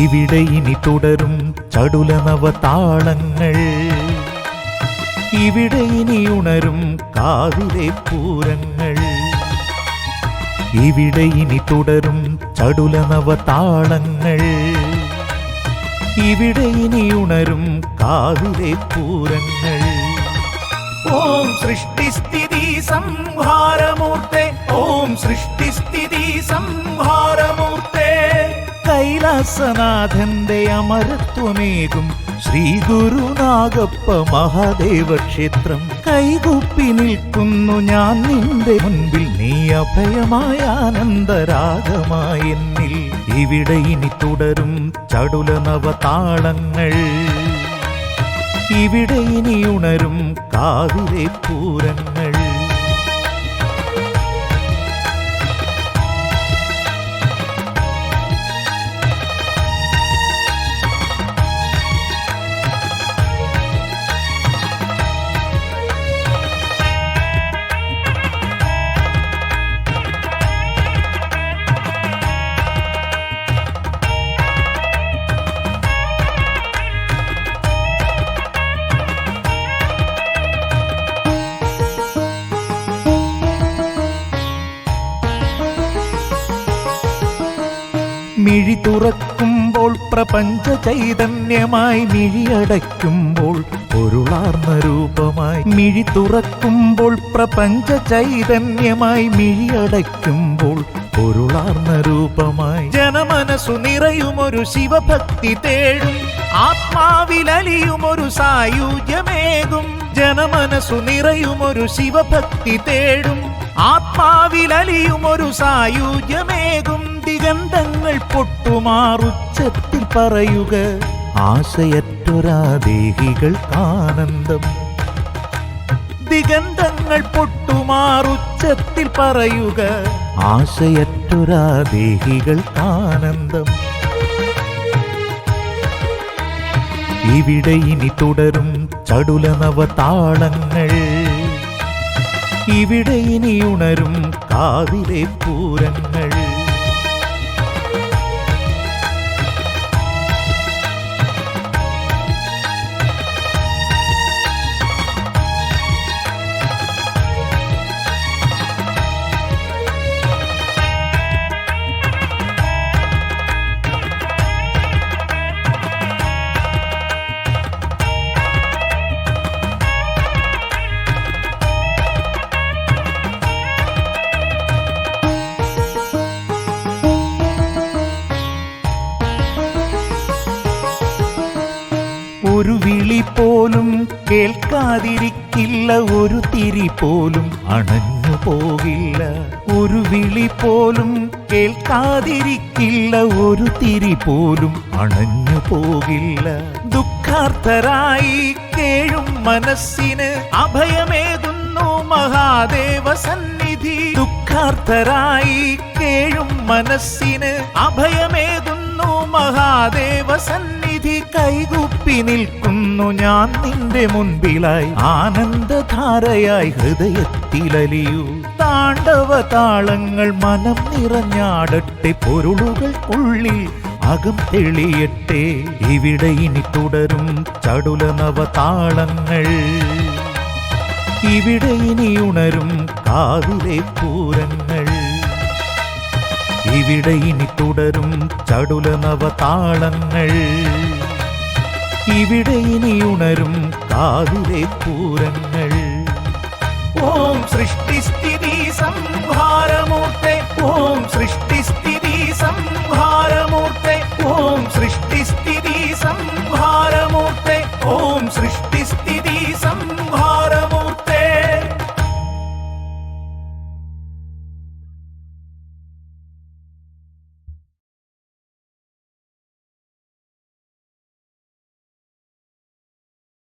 ഇവിടെ ഇനി തുടരും ചടുല നവതാളങ്ങൾ ഇവിടെ ഇനി ഉണരും കാവിലെ പൂരങ്ങൾ. ഇവിടെ ഇനി തുടരും ചടുല നവതാളങ്ങൾ ഇവിടെ ഇനി ഉണരും കാവിലെ പൂരങ്ങൾ. ഓം സൃഷ്ടിസ്ഥിതി സംഹാരമൂർത്തെ ഓം സൃഷ്ടിസ്ഥിതി കൈലാസനാഥന്റെ അമരത്വമേകും. ശ്രീ ഗുരുനാഗപ്പ മഹാദേവ ക്ഷേത്രം കൈകൂപ്പി നിൽക്കുന്നു ഞാൻ നിന്റെ മുൻപിൽ. നീ അഭയമായ ആനന്ദരാഗമായ എന്നിൽ. ഇവിടെ ഇനി തുടരും ചടുല നവതാളങ്ങൾ ഇവിടെ ഇനി ഉണരും കാവിലെ പൂരങ്ങൾ. മിഴി തുറക്കുമ്പോൾ പ്രപഞ്ച ചൈതന്യമായി മിഴിയടയ്ക്കുമ്പോൾ പൊരുളാർന്ന രൂപമായി മിഴി തുറക്കുമ്പോൾ പ്രപഞ്ച ചൈതന്യമായി മിഴിയടയ്ക്കുമ്പോൾ പൊരുളാർന്ന രൂപമായി ജനമനസ്സു നിറയുമൊരു ശിവഭക്തി തേടും. ആത്മാവിലലിയുമൊരു സായുജ്യമേകും. ജനമനസ്സു നിറയുമൊരു ശിവഭക്തി തേടും. ആത്മാവിലലിയുമൊരു സായുജ്യമേകും ദിഗന്ധങ്ങൾ പൊട്ടുമാറുച്ചത്തിൽ പറയുക ആശയറ്റൊരാ ആനന്ദം. ദിഗന്ധങ്ങൾ പൊട്ടുമാറുച്ചത്തിൽ പറയുക ആശയറ്റൊരാ ആനന്ദം. ഇവിടെ ഇനി തുടരും ചടുല നവതാളങ്ങൾ ഇവിടെ ഇനി ഉണരും കാവിലെ പൂരങ്ങൾ. കേൾക്കാതിരിക്കില്ല. ഒരു തിരി പോലും അണഞ്ഞു പോകില്ല. ഒരു വിളി പോലും കേൾക്കാതിരിക്കില്ല. ഒരു തിരി പോലും അണഞ്ഞു പോകില്ല. ദുഃഖാർത്ഥരായി കേഴും മനസ്സിന് അഭയമേകുന്നു മഹാദേവ സന്നിധി. ദുഃഖാർത്ഥരായി കേഴും മനസ്സിന് അഭയമേകുന്നു മഹാദേവ സന്നിധി. കൈകുപ്പി നിൽക്കുന്നു ഞാൻ നിന്റെ മുൻപിലായി. ആനന്ദധാരയായി ഹൃദയത്തിലലിയൂ. താണ്ഡവ താളങ്ങൾ മനം നിറഞ്ഞാടട്ടെ പൊരുളുകൾക്കുള്ളിൽ അകം തെളിയട്ടെ. ഇവിടെ ഇനി തുടരും ചടുല നവതാളങ്ങൾ ഇവിടെ ഇനി ഉണരും കാവിലെ പൂരങ്ങൾ. ഇവിടെ ഇനി തുടരും ചടുല നവതാളങ്ങൾ. ഇവിടെ ഇനി ഉണരും കാവിലെ പൂരങ്ങൾ. ഓം സൃഷ്ടിസ്ഥിതി സംഹാരമൂർത്തെ ഓം സൃഷ്ടിസ്ഥിതി സംഹാരമൂർത്തെ ഓം സൃഷ്ടിസ്ഥിതി